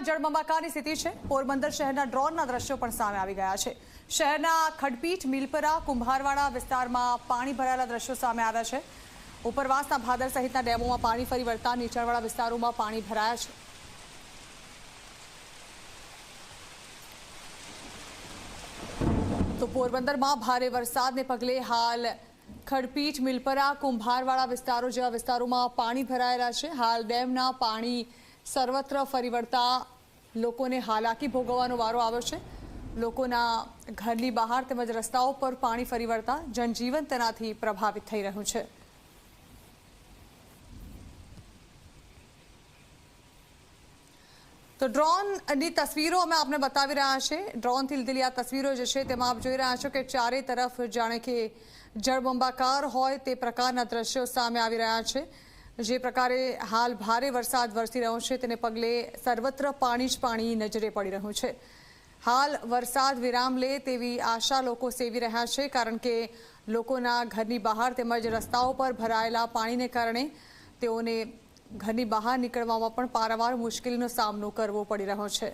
જળબંબાકારની સ્થિતિ છે. પોરબંદર શહેરના ડ્રોનના દ્રશ્યો પણ સામે આવી ગયા છે. શહેરના ખડપીઠ, મિલપરા, કુંભારવાડા વિસ્તારમાં પાણી ભરાયેલા દ્રશ્યો સામે આવ્યા છે. ઉપરવાસના ભાદર સહિતના ડેમોમાં પાણી ફરી વળતા નીચાણવાળા વિસ્તારોમાં પાણી ભરાયા છે. તો પોરબંદરમાં ભારે વરસાદને પગલે હાલ ખડપીઠ, મિલપરા કુંભારવાળા વિસ્તારો જેવા વિસ્તારોમાં પાણી ભરાયેલા છે. હાલ ડેમના પાણી સર્વત્ર ફરી વળતા લોકોને હાલાકી ભોગવવાનો વારો આવ્યો છે. લોકોના ઘરની બહાર તેમજ રસ્તાઓ પર પાણી ફરી વળતા જનજીવન તેનાથી પ્રભાવિત થઈ રહ્યું છે. તો ડ્રોનની તસવીરો અમે આપને બતાવી રહ્યા છે ડ્રોનથી લીધેલી આ તસવીરો જે છે તેમાં આપ જોઈ રહ્યા છો કે ચારે તરફ જાણે કે જળબંબાકાર હોય તે પ્રકારના દ્રશ્યો સામે આવી રહ્યા છે. જે પ્રકારે હાલ ભારે વરસાદ વરસી રહ્યો છે, તેને પગલે સર્વત્ર પાણી જ પાણી નજરે પડી રહ્યું છે. હાલ વરસાદ વિરામ લે તેવી આશા લોકો સેવી રહ્યા છે, કારણ કે લોકોના ઘરની બહાર તેમજ રસ્તાઓ પર ભરાયેલા પાણીને કારણે તેઓને ઘરની બહાર નીકળવામાં પણ પારાવાર મુશ્કેલીનો સામનો કરવો પડી રહ્યો છે.